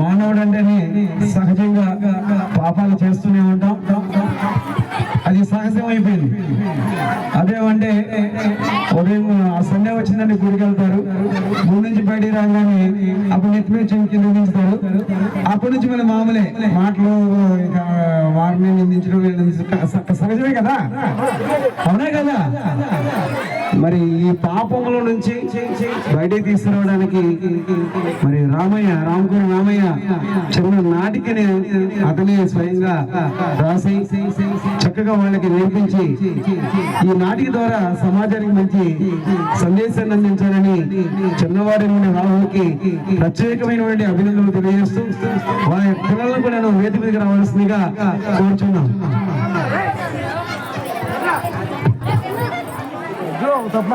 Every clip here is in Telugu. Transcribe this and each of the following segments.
మానవుడు అంటేనే సహజంగా పాపాలు చేస్తూనే ఉంటాం. అది సహజం అయిపోయింది అదేమంటే ఉదయం ఆ సండే వచ్చిందని గుడికి వెళ్తారు గుడి నుంచి బయటికి రాగానే అప్పుడు నెత్తి మీద చెవి కింద అప్పటి నుంచి మన మామూలే మాటలు వారిని నిందించడం సహజమే కదా? అవునా కదా? మరి ఈ పాపముల నుంచి బయటకు తీసుకురావడానికి మరి రామయ్య రామకుడు రామయ్య చిన్న నాటికని అతనే స్వయంగా రాసి చక్కగా వాళ్ళకి నేర్పించి ఈ నాటిక ద్వారా సమాజానికి మంచి సందేశాన్ని అందించాలని చిన్నవారి నుండి రాహుల్కి ప్రత్యేకమైనటువంటి అభినందనలు తెలియజేస్తూ వారి పిల్లలను కూడా వేదిక మీదకి రావాల్సిందిగా కోరుచున్నాం. తప్ప.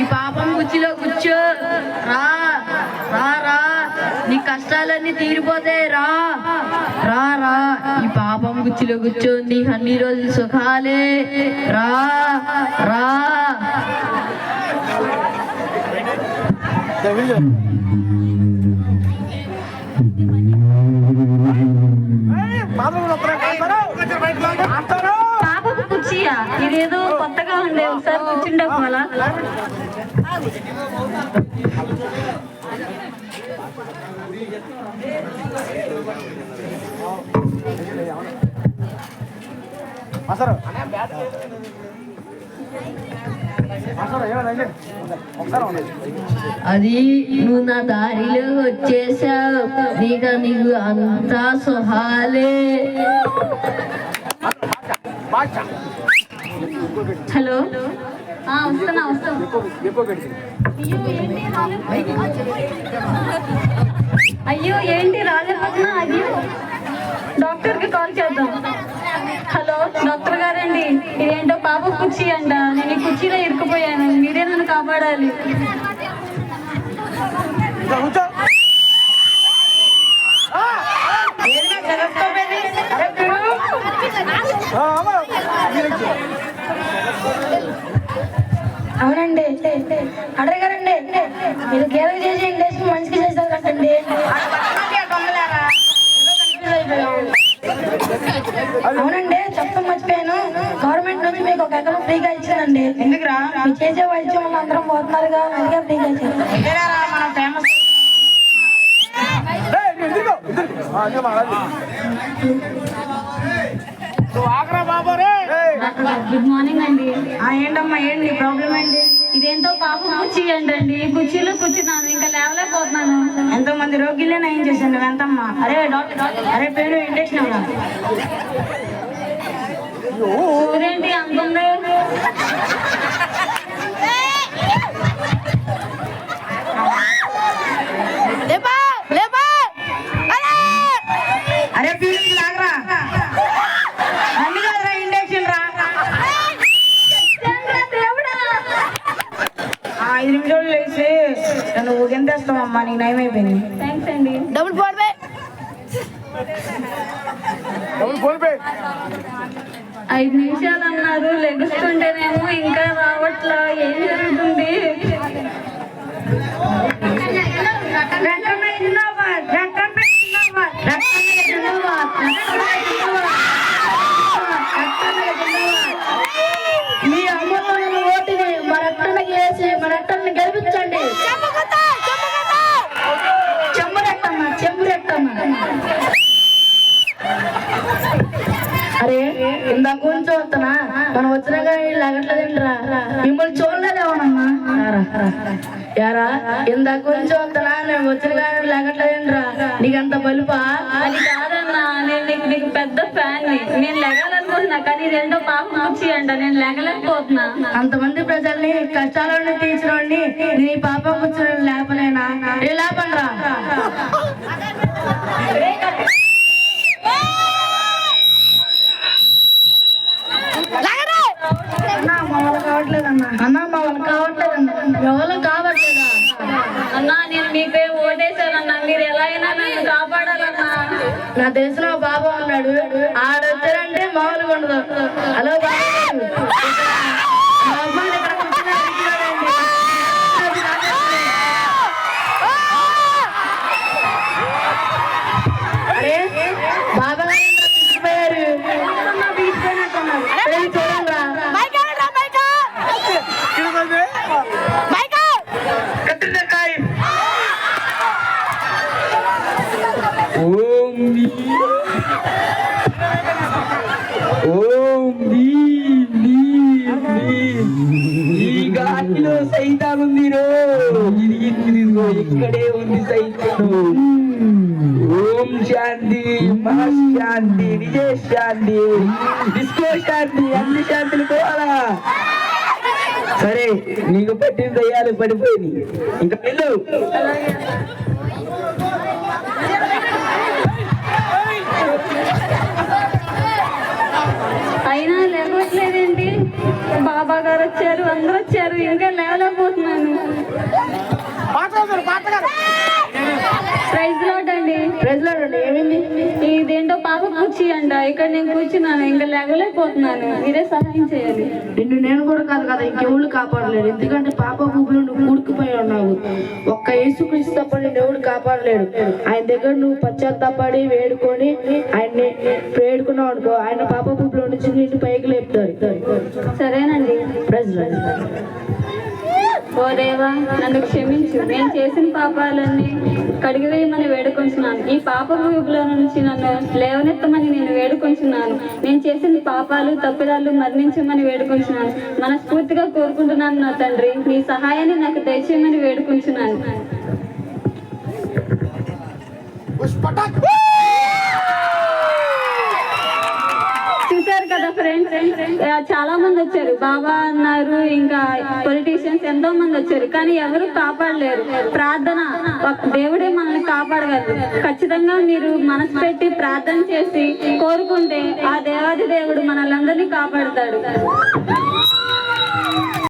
ఈ పాపం కుర్చీలో కూర్చో. రా. రా రా. నీ కష్టాలన్నీ తీరిపోతాయి రా. రా రా. ఈ పాపం కుర్చీలో కూర్చో నీ అన్ని రోజులు సుఖాలే. రా రా. పాపకు కుర్చీయా? ఇదేదో కొత్తగా ఉండే ఒకసారి కూర్చుండే మళ్ళా అది నువ్వు నా దారిలో వచ్చేసావు నీకు నీకు అంతా సుహాలే. హలో? వస్తున్నా వస్తున్నా. అయ్యో ఏంటి రాలేకపోతున్నా అయ్యో డాక్టర్కి కాల్ చేద్దాం. డాక్టర్ గారండి ఇదేంటో పాప కుర్చీ అంట. నేను ఈ కుర్చీలో ఇరుక్కుపోయాను. మీరే నన్ను కాపాడాలి. అవునండి అడగారండి. మీరు గేదె చేసి ఇండస్ట్రీ మంచిగా చేశారు కదండి అవునండి. మీకు ఒక ఎకరం ఫ్రీగా ఇచ్చిందండి ఎందుకురా? మీరు చేసే వైద్యం వల్ల అందరం పోతున్నారుగా అందుకే ఫ్రీగా ఫేమస్ గుడ్ మార్నింగ్ అండి. ఏంటమ్మా ఏంటి ప్రాబ్లం ఏంటి? ఇదేంటో పాప కుర్చీ అంటండి. ఈ కుర్చీలో కూర్చున్నాను ఇంకా లేవలేకపోతున్నాను ఎంతో మంది రోగిలే నయం చేశాను ఎంతమ్మా అరే డాక్టర్ అరే పేరు ఇండక్షన్ ఊరేంటి అంతుంది అరే! పీలు లాగరా. అన్ని కాదురా ఇండక్షన్ రా. ఆ, ఐదు నిమిషాలు లేచి నువ్వు గెంతేస్తావమ్మా నీకు నయం అయిపోయింది. థ్యాంక్స్ అండి. డబుల్ ఫోన్ పే ఐదు నిమిషాలు అన్నారు లెగుస్తుంటేనేమో ఇంకా రావట్లా ఏం జరుగుతుంది? రకమే జిందాబాద్, వస్తున్నా. మనం వచ్చినా కానీ లాగట్లేదేంట్రా మిమ్మల్ని చూడలేదేమోనమ్మా యారా ఇందాక కొంచెం వస్తున్నా నేను వచ్చిన కానీ లాగట్లేదేంట్రా నీకంత బలుపా? అది కాదన్నా నేను నీకు నీకు పెద్ద ఫ్యాన్ నేను లెగాలనుకుంటున్నా కానీ రెండో పాప కుర్చీ అంట. నేను లెగలేకపోతున్నా. అంతమంది ప్రజల్ని కష్టాలను తీర్చినోడిని నీ పాప కూర్చొని లేపలేనా? ఏ అన్నా మా వాళ్ళు కావట్లేదన్నా. ఎవరు కావట్లేదా? అన్నా నేను మీపై ఓటేశానన్నా మీరు ఎలా అయినా నన్ను కాపాడాలన్నా. నా తెలిసిన బాబా ఉన్నాడు. ఆడొచ్చారంటే మామూలుగా ఉండదు. హలో బాబా. ఇక్కడే ఉంది సైకిల్ ఓం శాంతి మా శాంతి విజయ శాంతి డిస్కో శాంతి అన్ని శాంతులు పోవాలా? సరే నీకు పట్టిన దయ్యాలు పడిపోయింది ఇంకా వెళ్ళు. అయినా లేవట్లేదండి బాబా గారు వచ్చారు అందరూ వచ్చారు ఇంకా లేవలేకపోతున్నారు. ప్రైజ్ లోడ్ అండి ఏమైంది? ఇదేంటో పాప కూర్చి అంట. ఇక్కడ నేను కూర్చున్నాను ఇంకా లేవలేకపోతున్నాను. మీరే సహాయం చేయాలి నిన్ను నేను కూడా కాదు కదా ఇంకెవరు కాపాడలేడు ఎందుకంటే పాప గుబులు నువ్వు కూడుకుపోయి ఉన్నావు. ఒక్క యేసుక్రీస్తు తప్ప నేను ఎవడు కాపాడలేడు. ఆయన దగ్గర నువ్వు పశ్చాత్తాపడి వేడుకొని ఆయన్ని వేడుకున్నావు అనుకో ఆయన పాప గుబులో నుంచి నిన్ను పైకి లేపుతాడు. సరేనండి. ప్రజలు ఓ దేవా నన్ను క్షమించు. నేను చేసిన పాపాలన్నీ కడిగివేయమని వేడుకొంచున్నాను. ఈ పాప ఊబిలో నుంచి నన్ను లేవనెత్తమని నేను వేడుకొంచున్నాను. నేను చేసిన పాపాలు తప్పిదాలు మరణించమని వేడుకొంచున్నాను. మనస్ఫూర్తిగా కోరుకుంటున్నాను నా తండ్రి. నీ సహాయాన్ని నాకు దయచేయమని వేడుకొంచున్నాను. చూశారు చాలా మంది వచ్చారు. బాబా అన్నారు ఇంకా పొలిటీషియన్స్ ఎంతో మంది వచ్చారు. కానీ ఎవరు కాపాడలేరు. ప్రార్థన ఒక దేవుడే మనల్ని కాపాడగలరు ఖచ్చితంగా మీరు మనసు పెట్టి ప్రార్థన చేసి కోరుకుంటే ఆ దేవాది దేవుడు మనల్ని అందరినీ కాపాడుతాడు.